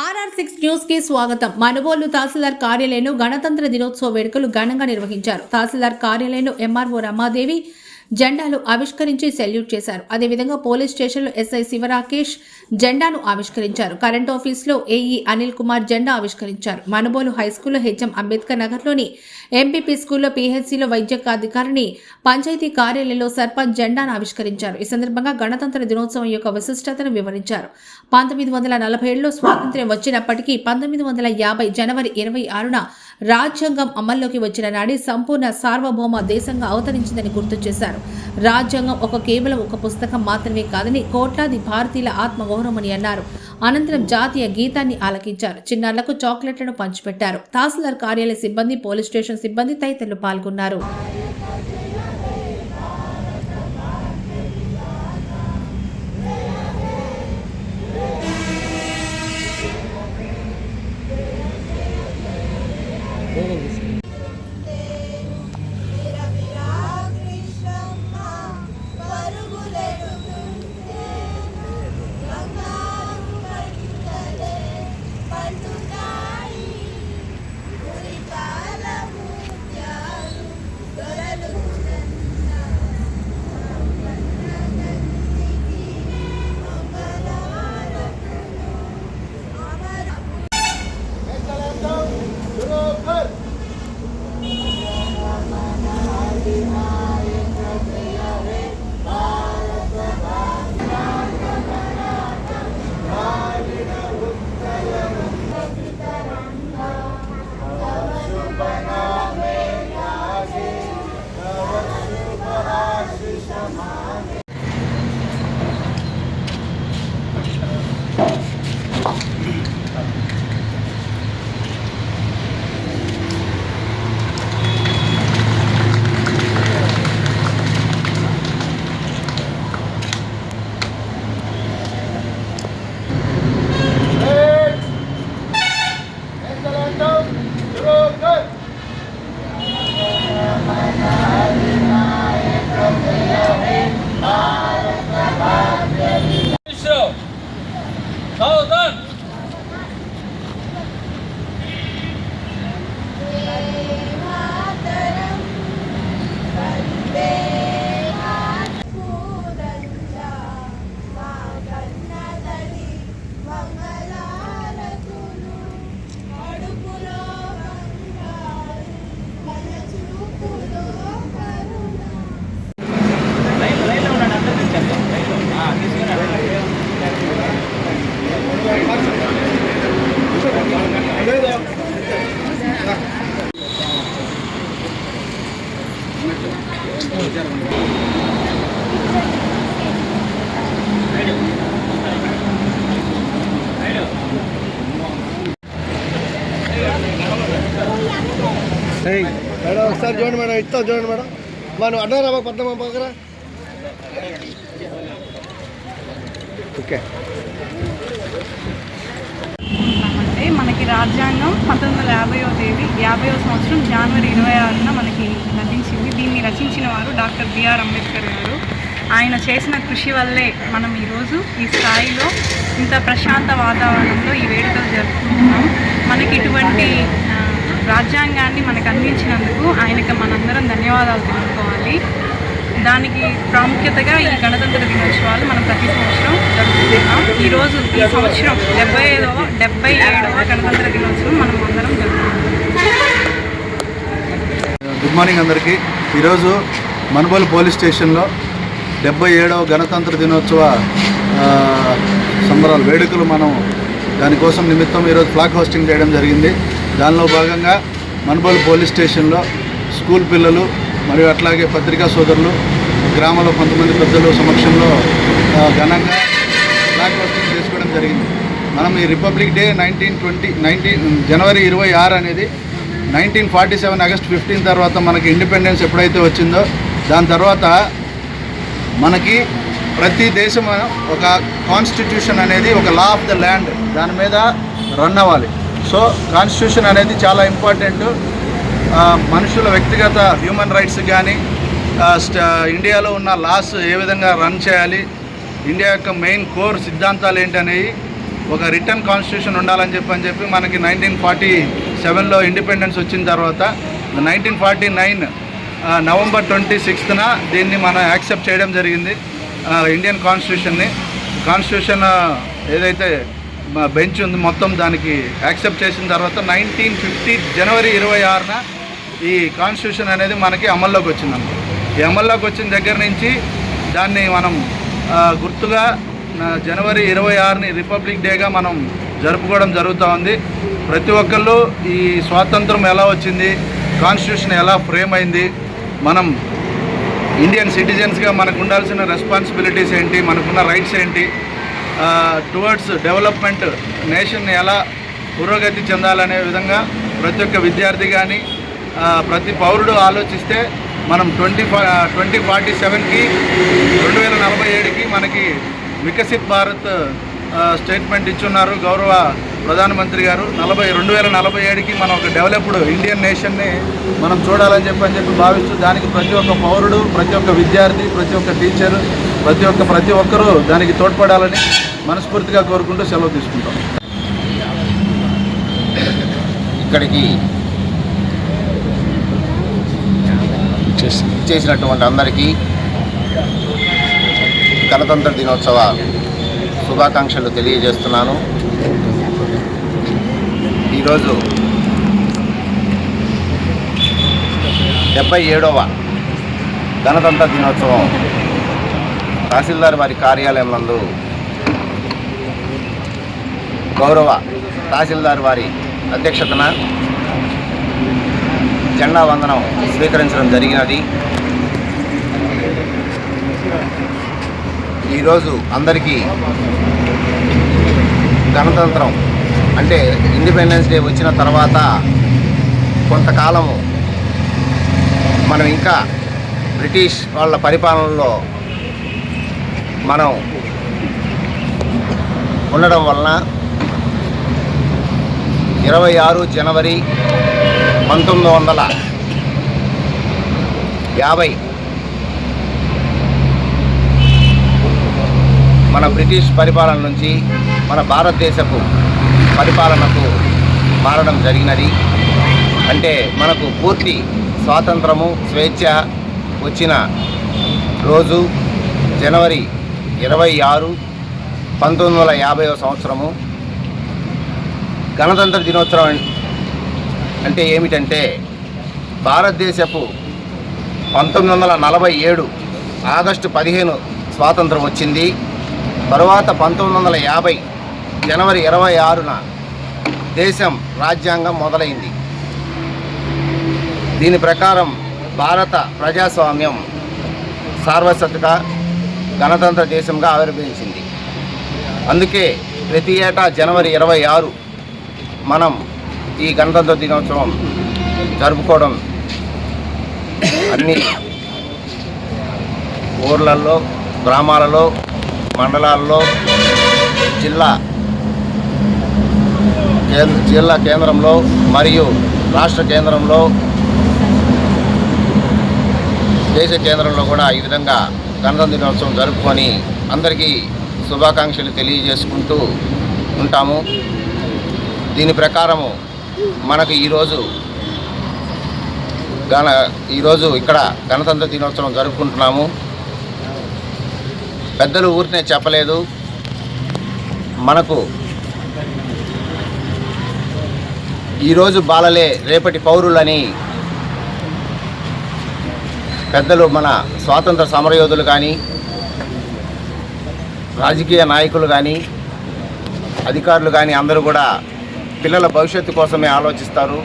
RR six న్యూస్కి స్వాగతం. మనుబోలు తహసీల్దార్ కార్యాలయంలో గణతంత్ర దినోత్సవ వేడుకలు ఘనంగా నిర్వహించారు. తహసీల్దార్ కార్యాలయంలో ఎంఆర్ఓ రమాదేవి జెండాలు ఆవిష్కరించి సెల్యూట్ చేశారు. అదేవిధంగా పోలీస్ స్టేషన్లో ఎస్ఐ శివరాకేష్ జెండాను ఆవిష్కరించారు. కరెంట్ ఆఫీస్లో ఏఈ అనిల్ కుమార్ జెండా ఆవిష్కరించారు. మనుబోలు హైస్కూల్లో హెచ్ఎం అంబేద్కర్ నగర్లోని ఎంపీపీ స్కూల్లో పీహెచ్సీలో వైద్య అధికారిని పంచాయతీ కార్యాలయంలో సర్పంచ్ జెండాను ఆవిష్కరించారు. ఈ సందర్భంగా గణతంత్ర దినోత్సవం యొక్క విశిష్టతను వివరించారు. పంతొమ్మిది వందల నలభై ఏడులో స్వాతంత్ర్యం వచ్చినప్పటికీ పంతొమ్మిది వందల యాభై జనవరి ఇరవై ఆరున రాజ్యాంగం అమల్లోకి వచ్చిన నాడి సంపూర్ణ సార్వభౌమ దేశంగా అవతరించిందని గుర్తు చేశారు. రాజ్యాంగం ఒక కేవలం ఒక పుస్తకం మాత్రమే కాదని కోట్లాది భారతీయుల ఆత్మగౌరవమని అన్నారు. అనంతరం జాతీయ గీతాన్ని ఆలకించారు. చిన్నారులకు చాక్లెట్లను పంచిపెట్టారు. తహసీల్దార్ కార్యాలయ సిబ్బంది పోలీస్ స్టేషన్ సిబ్బంది తదితరులు పాల్గొన్నారు. 好好 మేడం ఒకసారి చూడండి మేడం ఇస్తాం చూడండి మేడం. మనం అడ్డారా మాకు పద్మ పక్కన ఓకే. అంటే మనకి రాజ్యాంగం పంతొమ్మిది వందల యాభైవ తేదీ యాభైవ సంవత్సరం జనవరి ఇరవై ఆరున మనకి రచించింది. దీన్ని రచించిన వారు డాక్టర్ బిఆర్ అంబేద్కర్ గారు. ఆయన చేసిన కృషి వల్లే మనం ఈరోజు ఈ స్థాయిలో ఇంత ప్రశాంత వాతావరణంలో ఈ వేడుకలు జరుపుకుంటున్నాం. మనకి ఇటువంటి రాజ్యాంగాన్ని మనకు అందించినందుకు ఆయనకి మనందరం ధన్యవాదాలు తెలుపుకోవాలి. దానికి ప్రాముఖ్యతగా ఈ గణతంత్ర దినోత్సవాలు మనం ప్రతి సంవత్సరం జరుపుకుంటున్నాం ఈరోజు ఈ సంవత్సరం డెబ్బై ఐదవ డెబ్బై ఏడవ గణతంత్ర దినోత్సవం మనం అందరం జరుపుకుంటున్నాం గుడ్ మార్నింగ్ అందరికీ. ఈరోజు మనుబోలు పోలీస్ స్టేషన్లో డెబ్బై ఏడవ గణతంత్ర దినోత్సవ సంబరాలు వేడుకలు మనం దానికోసం నిమిత్తం ఈరోజు ఫ్లాగ్ హోస్టింగ్ చేయడం జరిగింది. దానిలో భాగంగా మనుబోలు పోలీస్ స్టేషన్లో స్కూల్ పిల్లలు మరియు అట్లాగే పత్రికా సోదరులు గ్రామంలో కొంతమంది పెద్దలు సమక్షంలో ఘనంగా ఫ్లాగ్ హోస్టింగ్ చేసుకోవడం జరిగింది. మనం ఈ republic day nineteen twenty nineteen జనవరి ఇరవై ఆరు అనేది nineteen forty seven August fifteen తర్వాత మనకి ఇండిపెండెన్స్ ఎప్పుడైతే వచ్చిందో దాని తర్వాత మనకి ప్రతి దేశం ఒక కాన్స్టిట్యూషన్ అనేది ఒక లా ఆఫ్ ద ల్యాండ్ దాని మీద రన్ అవ్వాలి. సో కాన్స్టిట్యూషన్ అనేది చాలా ఇంపార్టెంట్ మనుషుల వ్యక్తిగత హ్యూమన్ రైట్స్ కానీ ఇండియాలో ఉన్న లాస్ ఏ విధంగా రన్ చేయాలి ఇండియా యొక్క మెయిన్ కోర్ సిద్ధాంతాలు ఏంటనేవి ఒక రిటర్న్ కాన్స్టిట్యూషన్ ఉండాలని చెప్పి అని చెప్పి మనకి నైన్టీన్ ఫార్టీ సెవెన్లో ఇండిపెండెన్స్ వచ్చిన తర్వాత nineteen forty nine November twenty సిక్స్త్న దీన్ని మనం యాక్సెప్ట్ చేయడం జరిగింది ఇండియన్ కాన్స్టిట్యూషన్ని కాన్స్టిట్యూషన్ ఏదైతే బెంచ్ ఉంది మొత్తం దానికి యాక్సెప్ట్ చేసిన తర్వాత నైన్టీన్ ఫిఫ్టీ జనవరి ఇరవై ఆరున ఈ కాన్స్టిట్యూషన్ అనేది మనకి అమల్లోకి వచ్చిందన్నమాట ఈ అమల్లోకి వచ్చిన దగ్గర నుంచి దాన్ని మనం గుర్తుగా జనవరి ఇరవై ఆరుని రిపబ్లిక్ డేగా మనం జరుపుకోవడం జరుగుతూ ఉంది. ప్రతి ఒక్కళ్ళు ఈ స్వాతంత్రం ఎలా వచ్చింది కాన్స్టిట్యూషన్ ఎలా ఫ్రేమ్ అయింది మనం ఇండియన్ సిటిజన్స్గా మనకు ఉండాల్సిన రెస్పాన్సిబిలిటీస్ ఏంటి మనకున్న రైట్స్ ఏంటి టువర్డ్స్ డెవలప్మెంట్ నేషన్ని ఎలా పురోగతి చెందాలనే విధంగా ప్రతి ఒక్క విద్యార్థి కానీ ప్రతి పౌరుడు ఆలోచిస్తే మనం ట్వంటీ ఫా ట్వంటీ ఫార్టీ సెవెన్కి రెండు వేల నలభై ఏడుకి మనకి వికసిత్ భారత్ స్టేట్మెంట్ ఇచ్చున్నారు గౌరవ ప్రధానమంత్రి గారు. నలభై రెండు వేల నలభై ఏడుకి మనం ఒక డెవలప్డ్ ఇండియన్ నేషన్ని మనం చూడాలని చెప్పి అని చెప్పి భావిస్తూ దానికి ప్రతి ఒక్క పౌరుడు ప్రతి ఒక్క విద్యార్థి ప్రతి ఒక్క టీచర్ ప్రతి ఒక్క ప్రతి ఒక్కరూ దానికి తోడ్పడాలని మనస్ఫూర్తిగా కోరుకుంటూ సెలవు తీసుకుంటాం. ఇక్కడికి చేసినటువంటి అందరికీ గణతంత్ర దినోత్సవ శుభాకాంక్షలు తెలియజేస్తున్నాను. ఈరోజు డెబ్బై ఏడవ గణతంత్ర దినోత్సవం తహసీల్దార్ వారి కార్యాలయం నందు గౌరవ తహసీల్దార్ వారి అధ్యక్షతన జెండా వందనం స్వీకరించడం జరిగినది. ఈరోజు అందరికీ గణతంత్రం అంటే ఇండిపెండెన్స్ డే వచ్చిన తర్వాత కొంతకాలము మనం ఇంకా బ్రిటిష్ వాళ్ళ పరిపాలనలో మనం ఉండడం వలన ఇరవై ఆరు జనవరి పంతొమ్మిది వందల యాభై. మన బ్రిటిష్ పరిపాలన నుంచి మన భారతదేశపు పరిపాలనకు మారడం జరిగినది. అంటే మనకు పూర్తి స్వాతంత్రము స్వేచ్ఛ వచ్చిన రోజు జనవరి ఇరవై ఆరు పంతొమ్మిది వందల యాభైవ సంవత్సరము. గణతంత్ర దినోత్సవం అంటే ఏమిటంటే భారతదేశపు పంతొమ్మిది వందల నలభై ఏడు ఆగస్టు పదిహేను స్వాతంత్రం వచ్చింది. తరువాత పంతొమ్మిది వందల యాభై జనవరి ఇరవై ఆరున దేశం రాజ్యాంగం మొదలైంది. దీని ప్రకారం భారత ప్రజాస్వామ్యం సార్వత్రిక గణతంత్ర దేశంగా ఆవిర్భవించింది. అందుకే ప్రతి ఏటా జనవరి ఇరవై ఆరు మనం ఈ గణతంత్ర దినోత్సవం జరుపుకోవడం అన్ని ఊర్లలో గ్రామాలలో మండలాల్లో జిల్లా కేంద్ర జిల్లా కేంద్రంలో మరియు రాష్ట్ర కేంద్రంలో దేశ కేంద్రంలో కూడా ఈ విధంగా గణతంత్ర దినోత్సవం జరుపుకొని అందరికీ శుభాకాంక్షలు తెలియజేసుకుంటూ ఉంటాము. దీని ప్రకారము మనకు ఈరోజు గణ ఈరోజు ఇక్కడ గణతంత్ర దినోత్సవం జరుపుకుంటున్నాము. పెద్దలు ఊరినే చెప్పలేదు. మనకు ఈరోజు బాలలే రేపటి పౌరులని పెద్దలు మన స్వాతంత్ర సమరయోధులు కానీ రాజకీయ నాయకులు కానీ అధికారులు కానీ అందరూ కూడా పిల్లల భవిష్యత్తు కోసమే ఆలోచిస్తారు.